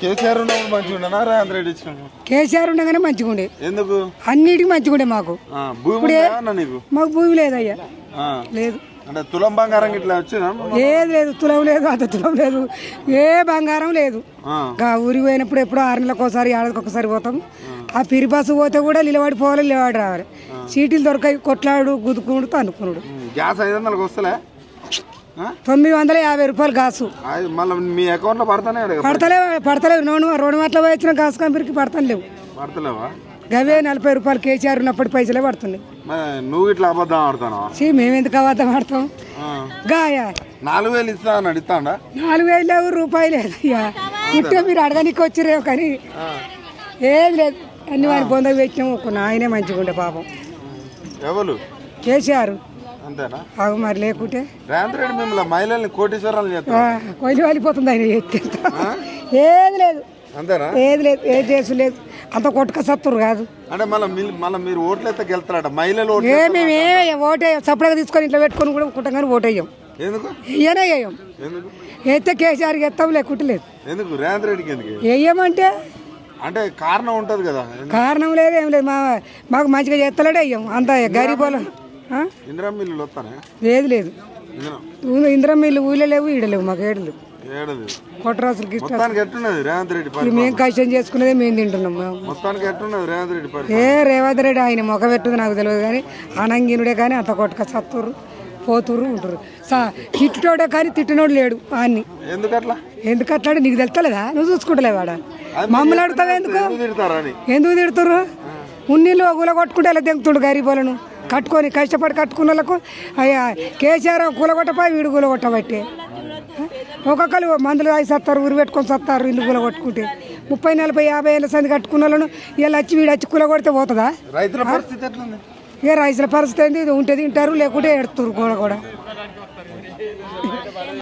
కేసీఆర్ ఉన్నప్పుడు మంచిగా ఉండనా రేవంత్ రెడ్డి కేసీఆర్ ఉండగానే మంచిగా ఉండే. ఎందుకు? అన్నిటికీ మంచిగా ఉండే మాకు. ఆ, భూమి ఉందా అన్న నీకు? మాకు భూమి లేదయ్యా. ఆ, లేదు. అంటే తులం బంగారం ఇట్లా వచ్చినా ఏది లేదు. తులం లేదు అంత తులం లేదు. ఏ బంగారం లేదు. ఆ, గా ఊరికి పోయినప్పుడు ఎప్పుడో ఆరు నెలలకు ఒకసారి ఏడాదికి ఒకసారి పోతాం. ఆ. పిరి బస్సు పోతే కూడా నిలబడి పోవాలి నిలబడి రావాలి. సీటీలు దొరకాయి కొట్లాడు గుద్దుకునుడు తన్నుకునుడు. ఉమ్, గ్యాస్ ఐదు వందలకు వస్తలే? తొమ్మిది వందల యాభై రూపాయలు గాసు. మళ్ళీ మీ అకౌంట్లో పడతానే అడగ పడతలే పడతలేవు? రెండు రెండు మాటలు వచ్చిన గాసు కంపెనీకి పడతలేవు. పడతలేవా? గవే నలభై రూపాయలు కేసీఆర్ ఉన్నప్పటి పైసలే పడుతున్నాయి. నువ్వు ఇట్లా అబద్ధం ఆడుతాను సీ మేము ఎందుకు అబద్ధం ఆడతాం? గాయ నాలుగు వేలు ఇస్తా అడుగుతాడా? నాలుగు వేలు లేవు రూపాయలు లేదు అయ్యా. ఇట్టే మీరు అడగనికి వచ్చిరేవు కానీ ఏది లేదు. అన్ని వారి బొందకు పెట్టినాము ఒక ఆయనే మంచిగా ఉండే పాపం. ఎవరు? కేసీఆర్. అంతేనా? అవి మరి లేకుంటే. రేవంత్ రెడ్డి మిమ్మల్ని మహిళల్ని కోటీశ్వరాలు చేస్తారు కొయ్యి వాలిపోతుంది ఆయన ఏది లేదు. అంతేనా? ఏది లేదు ఏది చేసు లేదు. అంత కొట్టుక సత్తురు కాదు. అంటే మళ్ళీ మళ్ళీ మీరు ఓట్లు ఎత్తే గెలుతారట మహిళలు మేము ఓటేయం సపరేట్గా తీసుకొని ఇంట్లో పెట్టుకొని కూడా కుట్టం కానీ ఓటేయం. ఎందుకు? వేయం. ఎందుకు? ఎత్తే కేసీఆర్కి ఎత్తాం లేకుంటే లేదు. ఎందుకు? రేవంత్ రెడ్డికి ఎందుకు వేయమంటే? అంటే కారణం ఉంటది కదా. కారణం లేదు ఏం లేదు. మా మాకు మంచిగా చేస్తలేడే అయ్యాం అంత గరీబోలు ఇందిరా వస్తానే? ఏది లేదు. ఇందిరా. ఇల్లు ఊళ్ళో లేవు ఈడ లేవు మాకు ఏడు లేవు. ఏడది. కొట్టరాసులకి ఇష్టం. మొత్తానికి ఎట్టున్నది రేవంత్ రెడ్డి పరిపాలన? మేము కష్టం చేసుకునేదే మేము తింటున్నాం. ఏ రేవంత్ రెడ్డి ఆయన మొఖ పెట్టుది నాకు తెలియదు కానీ అనంగినుడే కానీ అంత కొట్టుక సత్తురు పోతురు ఉంటారు సా తిట్టుటోడే కానీ తిట్టినోడు లేడు అన్ని ఎందుకు అట్లా ఎందుకు అట్లాడు? నీకు తెలుస్తలేదా? నువ్వు చూసుకుంటలేవు వాడ మమ్మల్ని అడుగుతావా ఎందుకు? ఎందుకు తిడతారా ఉన్నీళ్ళు కూల కొట్టుకుంటే ఎలా దింగుతుండు గరీబోలను కట్టుకొని కష్టపడి కట్టుకున్న వాళ్ళకు అయ్యా కేసీఆర్ కూల కొట్టపై వీడు కూల కొట్టబట్టే ఒక్కొక్కరు మందులు అయి సత్తారు ఊరు పెట్టుకొని సత్తారు ఇల్లు కూల కొట్టుకుంటే ముప్పై నలభై యాభై ఏళ్ళ సంది కట్టుకున్న వాళ్ళను వీళ్ళు వచ్చి వీడు వచ్చి కూల కొడితే పోతుందా ఏ రైతుల పరిస్థితి ఏంది? ఇది ఉంటే తింటారు లేకుంటే ఎడుతురు కూడా కూడా.